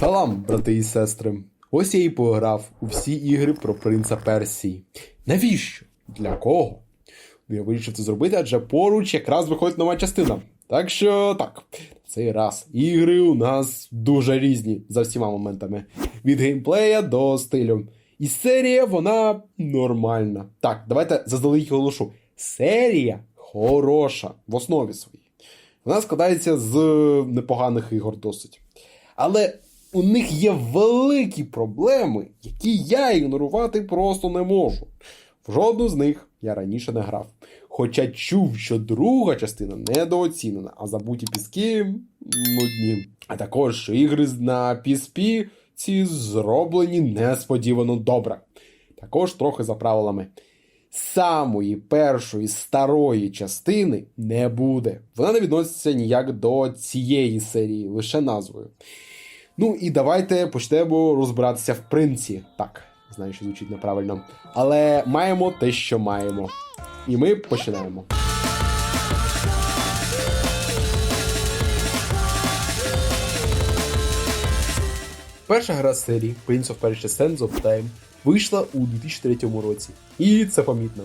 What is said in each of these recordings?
Салам, брати і сестри. Ось я і пограв у всі ігри про принца Персії. Навіщо? Для кого? Я вирішив це зробити, адже поруч якраз виходить нова частина. Так що так, цей раз ігри у нас дуже різні за всіма моментами. Від геймплея до стилю. І серія, вона нормальна. Так, давайте заздалегідь оголошу. Серія хороша в основі своїй. Вона складається з непоганих ігор досить. Але у них є великі проблеми, які я ігнорувати просто не можу. В жодну з них я раніше не грав. Хоча чув, що друга частина недооцінена, а забуті піски нудні. А також ігри на PSP ці зроблені несподівано добре. Також трохи за правилами. Самої першої старої частини не буде. Вона не відноситься ніяк до цієї серії, лише назвою. Ну і давайте почнемо розбиратися в принці. Так, знаю, що звучить неправильно. Але маємо те, що маємо. І ми починаємо. Перша гра серії Prince of Persia Sands of Time вийшла у 2003 році. І це помітно.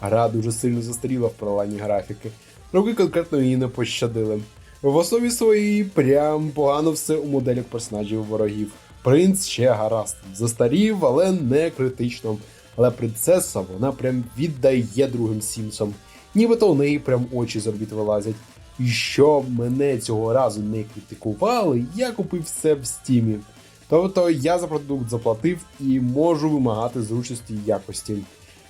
Гра дуже сильно застаріла в плані графіки. Роки конкретно її не пощадили. В основі своїй прям погано все у моделях персонажів ворогів. Принц ще гаразд. Застарів, але не критично. Але принцеса вона прям віддає другим сімсам. Нібито у неї прям очі з орбіт вилазять. І щоб мене цього разу не критикували, я купив все в стімі. Тобто я за продукт заплатив і можу вимагати зручності і якості.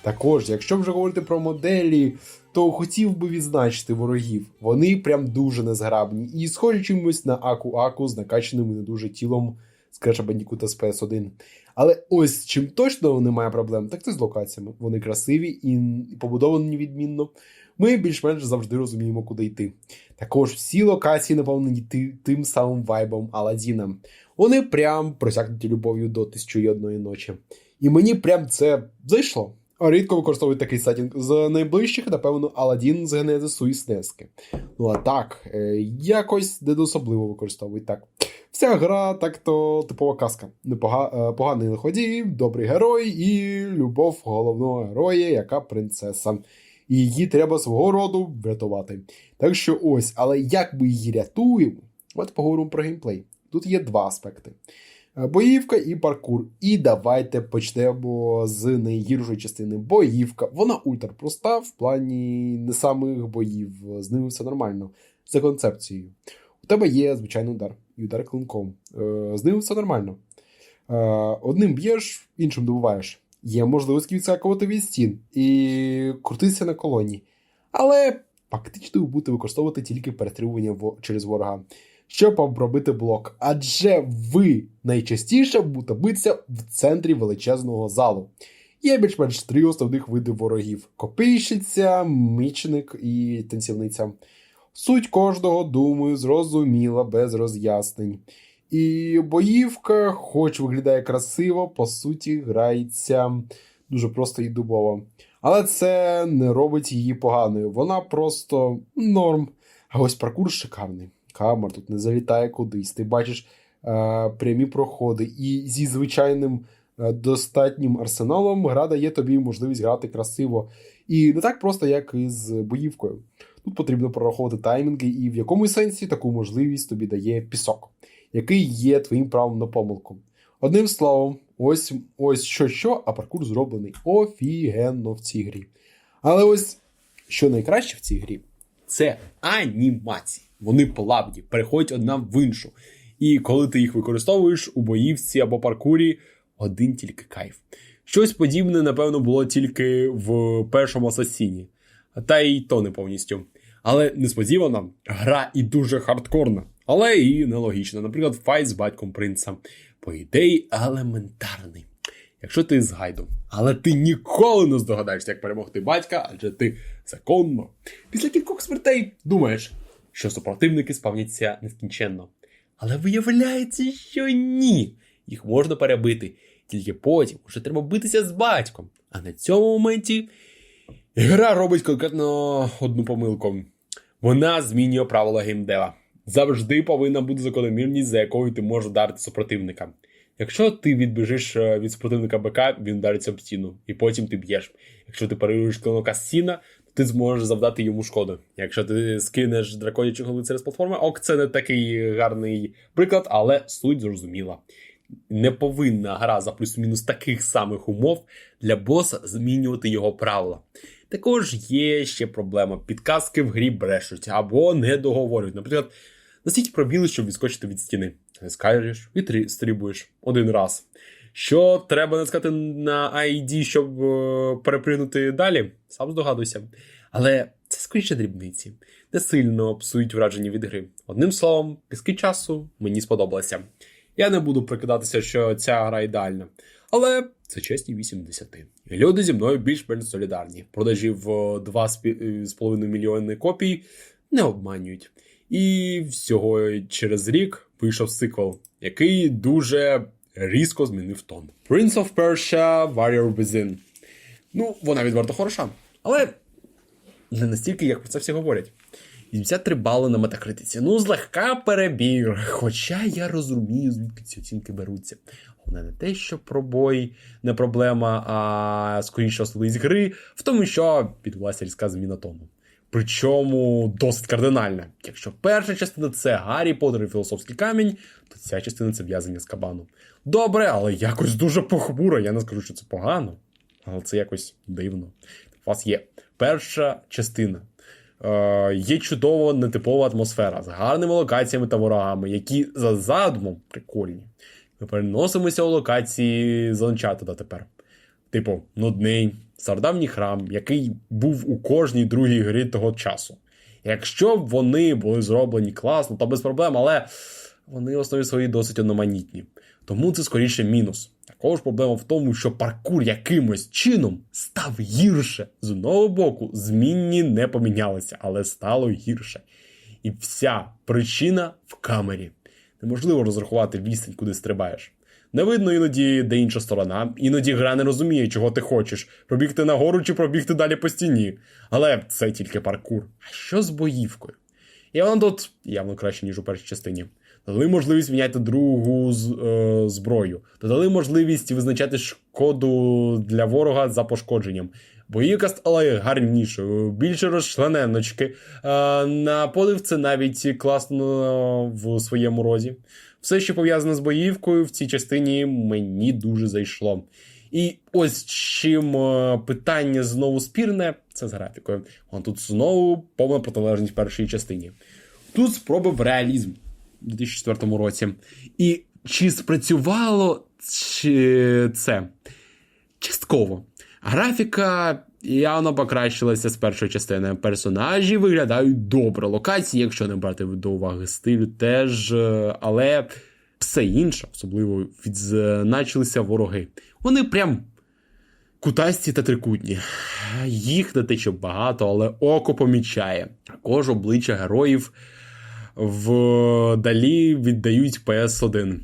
Також, якщо вже говорити про моделі, то хотів би відзначити ворогів. Вони прям дуже незграбні і схожі чимось на Аку-Аку з накачаним не дуже тілом Scratch Bandicoot з PS1. Але ось чим точно немає проблем, так це з локаціями. Вони красиві і побудовані відмінно. Ми більш-менш завжди розуміємо, куди йти. Також всі локації наповнені ти- тим самим вайбом Аладдіна. Вони прям просякнуті любов'ю до тисячі одної ночі. І мені прям це зайшло. Рідко використовують такий сетінг з найближчих, напевно, Аладдін з Генезису і Снески. Ну а так, е, якось не особливо використовують так. Вся гра так-то типова казка. Непога... е, Поганий лиходій, добрий герой і любов головного героя, яка принцеса. І її треба свого роду врятувати. Так що ось, але як ми її рятуємо? От поговоримо про геймплей. Тут є два аспекти: боївка і паркур. І давайте почнемо з найгіршої частини. Боївка. Вона ультрапроста в плані не самих боїв. З ними все нормально. За концепцією. У тебе є звичайний удар і удар клинком. Е, З ним все нормально. Е, Одним б'єш, іншим добуваєш. Є можливість відскакувати від стін і крутитися на колоні. Але фактично будете використовувати тільки перестрілювання через ворога, щоб обробити блок. Адже ви найчастіше будете битися в центрі величезного залу. Є більш-менш три основних види ворогів: копійщиця, мічник і танцівниця. Суть кожного, думаю, зрозуміла без роз'яснень. І боївка, хоч виглядає красиво, по суті, грається дуже просто і дубово. Але це не робить її поганою. Вона просто норм. А ось паркур шикарний. Камер тут не залітає кудись. Ти бачиш е, прямі проходи. І зі звичайним е, достатнім арсеналом гра дає тобі можливість грати красиво. І не так просто, як із боївкою. Тут потрібно прораховувати таймінги, і в якомусь сенсі таку можливість тобі дає пісок, який є твоїм правом на помилку. Одним словом, ось ось що що, а паркур зроблений офігенно в цій грі. Але ось що найкраще в цій грі, це анімації. Вони плавні, переходять одна в іншу. І коли ти їх використовуєш у боївці або паркурі, один тільки кайф. Щось подібне, напевно, було тільки в першому асасіні, та й то не повністю. Але несподівано, гра і дуже хардкорна, але і нелогічна. Наприклад, файт з батьком принца. По ідеї, елементарний. Якщо ти з гайду, але ти ніколи не здогадаєшся, як перемогти батька, адже ти законно. Після кількох смертей думаєш, що супротивники спавняться нескінченно. Але виявляється, що ні. Їх можна перебити. Тільки потім вже треба битися з батьком. А на цьому моменті гра робить конкретно одну помилку. Вона змінює правила геймдева. Завжди повинна бути закономірність, за якою ти можеш вдарити супротивника. Якщо ти відбіжиш е, від супротивника БК, він вдариться об стіну, і потім ти б'єш. Якщо ти парируєш клинка з сіна, то ти зможеш завдати йому шкоду. Якщо ти скинеш драконячого лицаря з платформи, ок, це не такий гарний приклад, але суть зрозуміла. Не повинна гра за плюс-мінус таких самих умов для боса змінювати його правила. Також є ще проблема: підказки в грі брешуть або не договорюють. Наприклад, настільки пробіли, щоб відскочити від стіни. Скажеш і три стрибуєш один раз. Що треба натискати на ID, щоб е, перепригнути далі? Сам здогадуйся. Але це скоріше дрібниці, не сильно псують враження від гри. Одним словом, піски часу мені сподобалося. Я не буду прикидатися, що ця гра ідеальна. Але це чесні 80. Люди зі мною більш-менш солідарні. Продажів 2,5 мільйони копій не обманюють. І всього через рік вийшов сиквел, який дуже різко змінив тон. Prince of Persia Warrior Within. Ну, вона відверто хороша. Але не настільки, як про це всі говорять. 83 бали на метакритиці. Ну, злегка перебір. Хоча я розумію, звідки ці оцінки беруться. Головне не те, що пробой не проблема, а скоріше особливість гри в тому, що відбулася різка зміна тону. Причому досить кардинальна. Якщо перша частина це Гаррі Поттер і філософський камінь, то ця частина це в'язання з кабаном. Добре, але якось дуже похмуро. Я не скажу, що це погано, але це якось дивно. У вас є перша частина. Е, є чудова нетипова атмосфера з гарними локаціями та ворогами, які за задумом прикольні. Ми переносимося у локації з Uncharted тепер. Типу, нудний, стародавній храм, який був у кожній другій грі того часу. Якщо б вони були зроблені класно, то без проблем, але вони в основі своїй досить одноманітні. Тому це скоріше мінус. Також проблема в тому, що паркур якимось чином став гірше. З одного боку, змінні не помінялися, але стало гірше. І вся причина в камері. Неможливо розрахувати відстань, куди стрибаєш. Не видно іноді, де інша сторона, іноді гра не розуміє, чого ти хочеш: пробігти нагору чи пробігти далі по стіні. Але це тільки паркур. А що з боївкою? І вона тут явно краще, ніж у першій частині. Дали можливість міняти другу з, е, зброю, додали можливість визначати шкоду для ворога за пошкодженням. Боївка стала гарнішою, більше розчлененочки. Е, на подив це навіть класно в своєму розі. Все, що пов'язане з боївкою, в цій частині мені дуже зайшло. І ось чим е, питання знову спірне, це з графікою. Вон тут знову повна протилежність першій частині. Тут спроби в реалізм у 2004 році. І чи спрацювало чи це? Частково. Графіка явно покращилася з першої частини. Персонажі виглядають добре. Локації, якщо не брати до уваги стилю, теж. е, Але все інше, особливо відзначилися вороги. Вони прям кутасті та трикутні. Їх не те, що багато, але око помічає. Також обличчя героїв вдалі віддають PS1.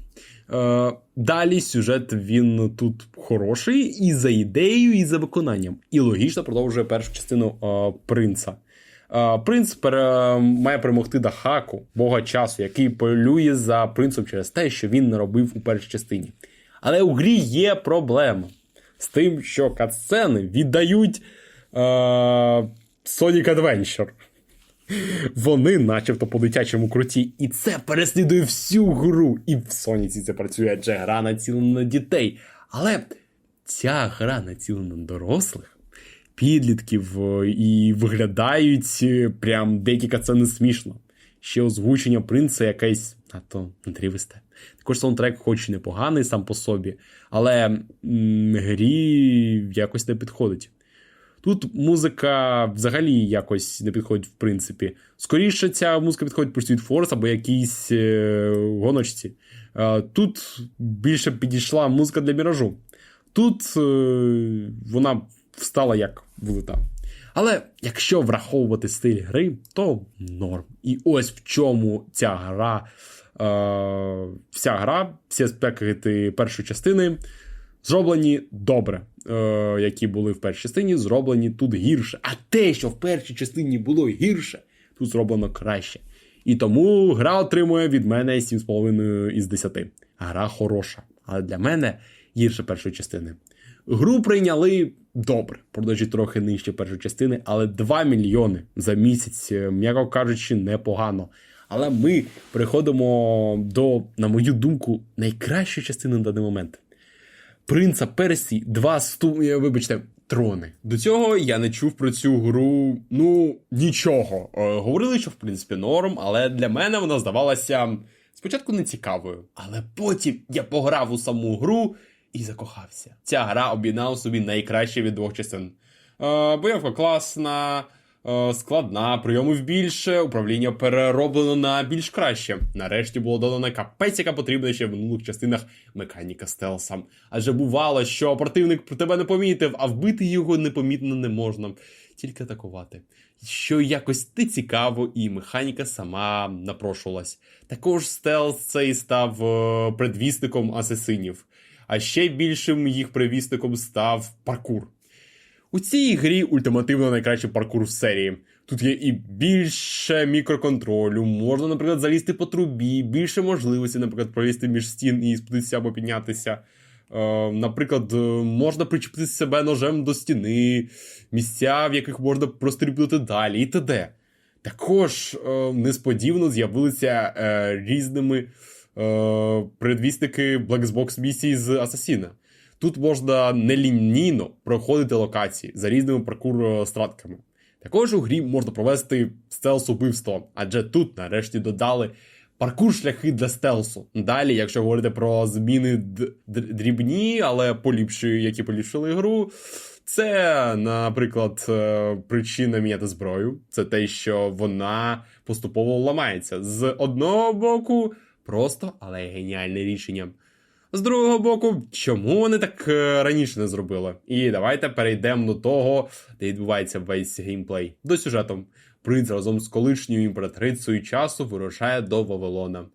Е, далі сюжет він тут хороший і за ідеєю, і за виконанням. І логічно продовжує першу частину е, принца. Е, принц пере, має перемогти Дахаку, бога часу, який полює за принцем через те, що він наробив у першій частині. Але у грі є проблема з тим, що катсцени віддають е, Sonic Adventure. Вони, начебто, по дитячому круті, і це переслідує всю гру. І в Соніці це працює, адже гра націлена на дітей. Але ця гра націлена на дорослих, підлітків, і виглядають е, прям деякі кацани смішно. Ще озвучення принца якесь надто надрівисте. Також саундтрек, хоч і непоганий сам по собі, але м, грі якось не підходить. Тут музика взагалі якось не підходить, в принципі. Скоріше, ця музика підходить Pursuit Force або якійсь е, гоночці. Е, тут більше підійшла музика для міражу. Тут е, вона встала як вулита. Але якщо враховувати стиль гри, то норм. І ось в чому ця гра, е, вся гра, всі аспекти першої частини зроблені добре, які були в першій частині, зроблені тут гірше. А те, що в першій частині було гірше, тут зроблено краще. І тому гра отримує від мене 7,5 із 10. Гра хороша, але для мене гірше першої частини. Гру прийняли добре, продажі трохи нижче першої частини, але 2 мільйони за місяць, е, м'яко кажучи, непогано. Але ми приходимо до, на мою думку, найкращої частини на даний момент. Принца Персії, два сту... е, вибачте, трони. До цього я не чув про цю гру, ну, нічого. Е, говорили, що в принципі норм, але для мене вона здавалася спочатку нецікавою. Але потім я пограв у саму гру і закохався. Ця гра об'єднала собі найкраще від двох частин. Е, бойовка класна, складна, прийомів більше, управління перероблено на більш краще. Нарешті було додано капець, яка потрібна ще в минулих частинах механіка стелсам. Адже бувало, що противник тебе не помітив, а вбити його непомітно не можна, тільки атакувати. Що якось не цікаво, і механіка сама напрошувалась. Також стелс цей став е, предвісником асасинів. А ще більшим їх привісником став паркур. У цій грі ультимативно найкращий паркур в серії. Тут є і більше мікроконтролю, можна, наприклад, залізти по трубі, більше можливостей, наприклад, пролізти між стін і спуститися або піднятися. Е, наприклад, е, можна причепити себе ножем до стіни, місця, в яких можна прострібнути далі, і т.д. Також е, несподівано з'явилися е, різними е, предвісники Blackbox місії з Асасіна. Тут можна нелінійно проходити локації за різними паркур стратками. Також у грі можна провести стелс убивство, адже тут нарешті додали паркур шляхи для стелсу. Далі, якщо говорити про зміни дрібні, але поліпші, які поліпшили гру. Це, наприклад, е, причина міняти зброю. Це те, що вона поступово ламається. З одного боку, просто, але геніальне рішення. З другого боку, чому вони так е, раніше не зробили? І давайте перейдемо до того, де відбувається весь геймплей. До сюжету. Принц разом з колишньою імператрицею часу вирушає до Вавилона.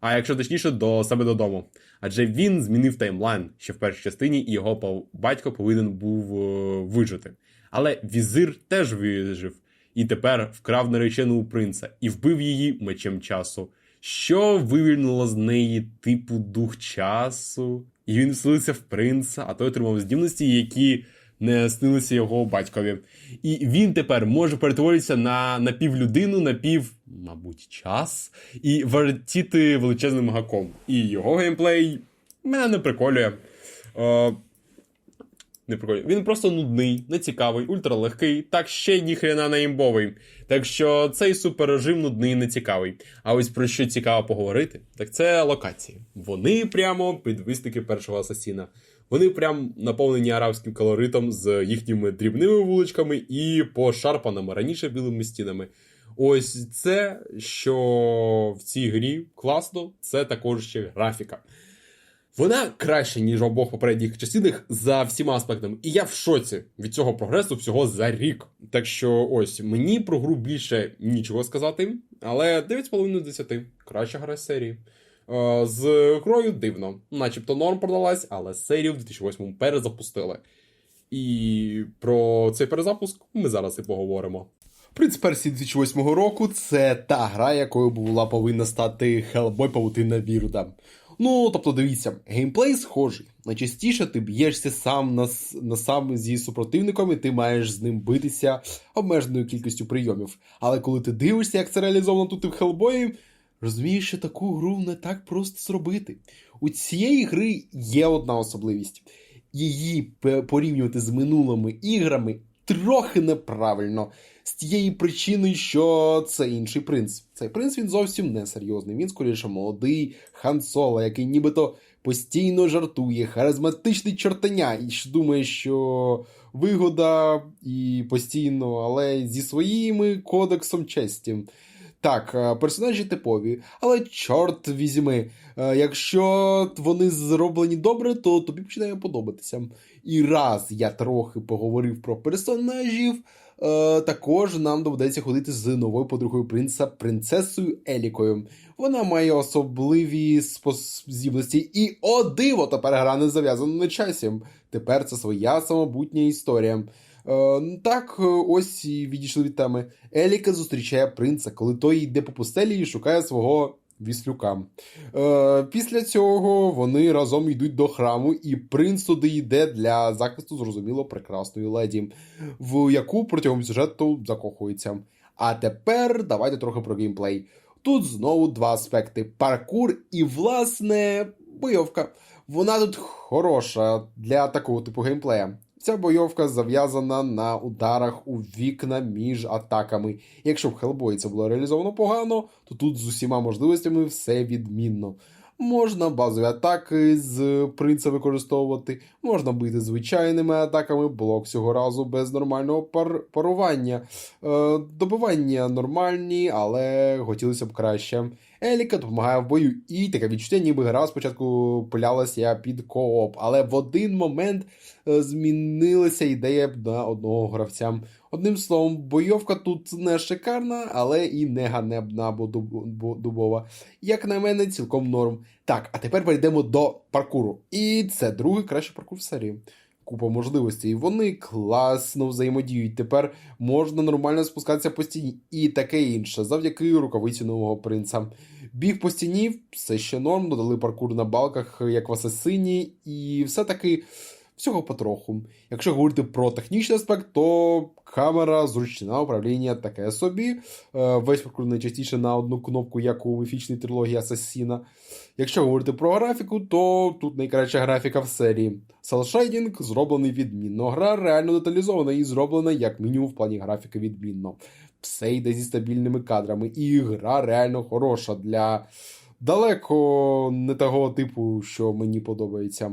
А якщо точніше, до себе додому. Адже він змінив таймлайн ще в першій частині, і його батько повинен був е, вижити. Але візир теж вижив, і тепер вкрав наречену у принца і вбив її мечем часу що вивільнило з неї типу дух часу, і він вселився в принца, а той отримав здібності, які не снилися його батькові. І він тепер може перетворитися на напівлюдину, напів, мабуть, час, і вертіти величезним гаком. І його геймплей мене не приколює. Е, не прикольно. Він просто нудний, нецікавий, ультралегкий, так ще ніхрена не імбовий. Так що цей суперрежим нудний і нецікавий. А ось про що цікаво поговорити, так це локації. Вони прямо підвисники першого асасіна. Вони прям наповнені арабським колоритом з їхніми дрібними вуличками і пошарпаними раніше білими стінами. Ось це, що в цій грі класно, це також ще графіка. Вона краще, ніж в обох попередніх частинах за всіма аспектами. І я в шоці від цього прогресу всього за рік. Так що ось мені про гру більше нічого сказати, але 9,5 з 10. Краща гра з серії. Е, З грою дивно. Начебто норм продалась, але серію в 2008 перезапустили. І про цей перезапуск ми зараз і поговоримо. Принц Персії 2008 року це та гра, якою була повинна стати Hellboy Павутинна Віруда. Ну, тобто, дивіться, геймплей схожий. Найчастіше ти б'єшся сам на, на сам зі супротивником, і ти маєш з ним битися обмеженою кількістю прийомів. Але коли ти дивишся, як це реалізовано тут в Hellboy, розумієш, що таку гру не так просто зробити. У цієї гри є одна особливість. Її порівнювати з минулими іграми трохи неправильно. З тієї причини, що це інший принц. Цей принц він зовсім не серйозний. Він скоріше молодий хан Соло, який нібито постійно жартує, харизматичний чортеня, і думає, що вигода і постійно, але зі своїми кодексом честі. Так, е, персонажі типові, але чорт візьми. е, Якщо вони зроблені добре, то тобі починає подобатися. І раз я трохи поговорив про персонажів, е, також нам доведеться ходити з новою подругою принца, принцесою Елікою. Вона має особливі спосібності, і о диво, тепер гра не зав'язана на часі. Тепер це своя самобутня історія. Е, так, е, ось відійшли від теми. Еліка зустрічає принца, коли той йде по пустелі і шукає свого віслюка. Е, після цього вони разом йдуть до храму, і принц туди йде для захисту, зрозуміло, прекрасної леді, в яку протягом сюжету закохується. А тепер давайте трохи про геймплей. Тут знову два аспекти: паркур і, власне, бойовка. Вона тут хороша для такого типу геймплея. Ця бойовка зав'язана на ударах у вікна між атаками. Якщо в Хелбої це було реалізовано погано, то тут з усіма можливостями все відмінно. Можна базові атаки з принца використовувати, можна бити звичайними атаками, блок цього разу без нормального пар- парування. Е, добивання нормальні, але хотілося б краще. Еліка допомагає в бою, і таке відчуття, ніби гра спочатку пилялася під кооп, але в один момент е, змінилася ідея на одного гравця. Одним словом, бойовка тут не шикарна, але і не ганебна або дубова. Як на мене, цілком норм. Так, а тепер перейдемо до паркуру. І це другий кращий паркур в серії. Купа можливостей. Вони класно взаємодіють. Тепер можна нормально спускатися по стіні і таке інше, завдяки рукавиці нового принца. Біг по стіні, все ще норм, додали паркур на балках, як в Асасині, і все-таки всього потроху. Якщо говорити про технічний аспект, то камера, зручна управління таке собі. Е, Весь паркур найчастіше на одну кнопку, як у міфічній трилогії Асасіна. Якщо говорити про графіку, то тут найкраща графіка в серії. Селшейдінг зроблений відмінно. Гра реально деталізована і зроблена як мінімум в плані графіки відмінно. Все йде зі стабільними кадрами, і гра реально хороша для далеко не того типу, що мені подобається.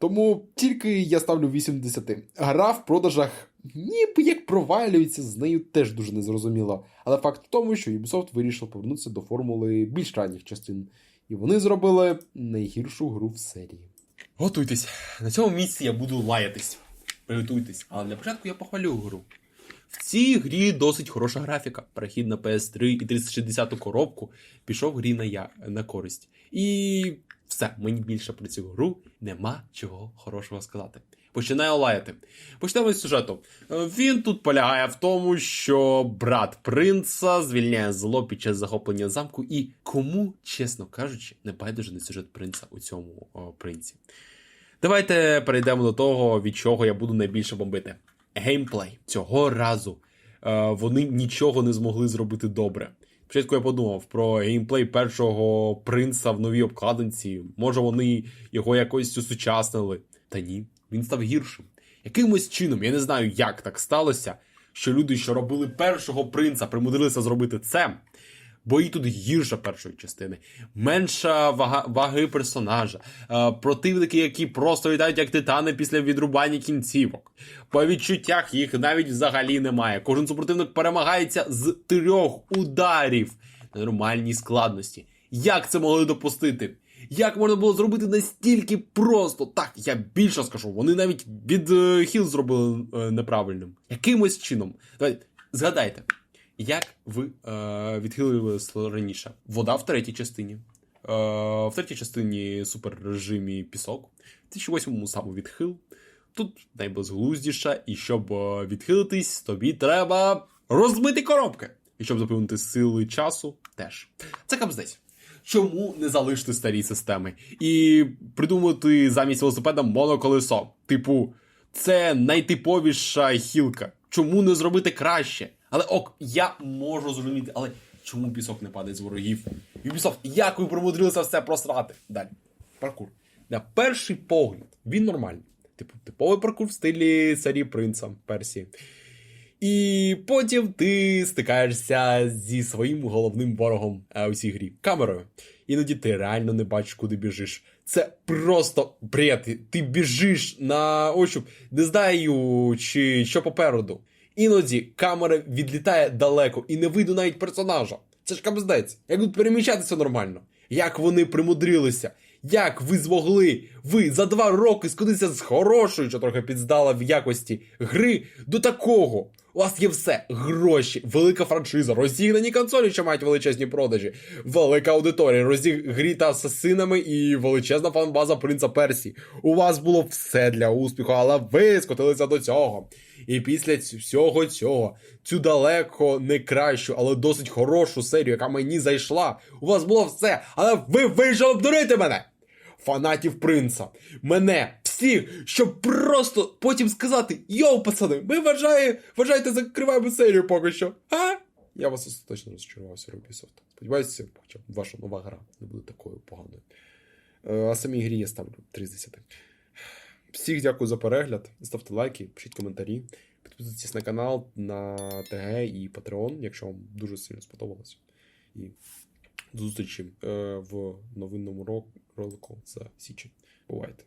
Тому тільки я ставлю 8 з 10. Гра в продажах ніби як провалюється, з нею теж дуже незрозуміло. Але факт в тому, що Ubisoft вирішив повернутися до формули більш ранніх частин. І вони зробили найгіршу гру в серії. Готуйтесь. На цьому місці я буду лаятись. Приготуйтесь. Але для початку я похвалю гру. В цій грі досить хороша графіка. Перехід на PS3 і 360 коробку пішов грі на, я, на користь. І все, мені більше про цю гру нема чого хорошого сказати. Починаю лаяти. Почнемо з сюжету. Е, Він тут полягає в тому, що брат принца звільняє зло під час захоплення замку, і кому, чесно кажучи, не байдуже на сюжет принца у цьому о, принці. Давайте перейдемо до того, від чого я буду найбільше бомбити. Геймплей. Цього разу е, вони нічого не змогли зробити добре. Спочатку я подумав про геймплей першого принца в новій обкладинці. Може, вони його якось усучаснили. Та ні, він став гіршим. Якимось чином, я не знаю, як так сталося, що люди, що робили першого принца, примудрилися зробити це. Бо і тут гірша першої частини, менша вага, ваги персонажа, е, противники, які просто літають як титани після відрубання кінцівок. По відчуттях їх навіть взагалі немає. Кожен супротивник перемагається з трьох ударів на нормальній складності. Як це могли допустити? Як можна було зробити настільки просто? Так, я більше скажу, вони навіть від е, хіл зробили е, неправильним. Якимось чином. Давайте, згадайте, як ви е, відхилились раніше? Вода в третій частині. Е, в третій частині суперрежимі пісок. В 2008-му саме відхил. Тут найбезглуздіше, і щоб е, відхилитись, тобі треба розбити коробки. І щоб заповнити сили часу, теж. Це капздець. Чому не залишити старі системи і придумати замість велосипеда моноколесо? Типу, це найтиповіша хілка. Чому не зробити краще? Але ок, я можу зрозуміти, але чому пісок не падає з ворогів? Ubisoft, як ви примудрилися все просрати? Далі. Паркур. На перший погляд, він нормальний. Типу, типовий паркур в стилі серії принца Персії. І потім ти стикаєшся зі своїм головним ворогом е, у цій грі камерою. Іноді ти реально не бачиш, куди біжиш. Це просто бред. Ти біжиш на ощуп, не знаю, чи що попереду. Іноді камера відлітає далеко і не вийду навіть персонажа. Це ж камздець. Як тут переміщатися нормально? Як вони примудрилися? Як ви змогли ви за два роки скотитися з хорошої, що трохи підздала в якості гри, до такого? У вас є все: гроші, велика франшиза, розігнані консолі, що мають величезні продажі, велика аудиторія, розігріта асасинами і величезна фанбаза принца Персії. У вас було все для успіху, але ви скотилися до цього. І після всього цього, цю далеко не кращу, але досить хорошу серію, яка мені зайшла. У вас було все, але ви вийшли обдурити мене! Фанатів принца, мене, всіх, щоб просто потім сказати: Йоу, пацани, ми вважає, вважаєте, закриваємо серію поки що. А? Я вас остаточно розчарувався Ubisoft. Сподіваюся, хоча б ваша нова гра не буде такою поганою. Е, А самій грі я ставлю 3 з 10. Всіх дякую за перегляд. Ставте лайки, пишіть коментарі. Підписуйтесь на канал, на ТГ і Patreon, якщо вам дуже сильно сподобалось. І до зустрічі е, в новинному ролику за січень. Бувайте!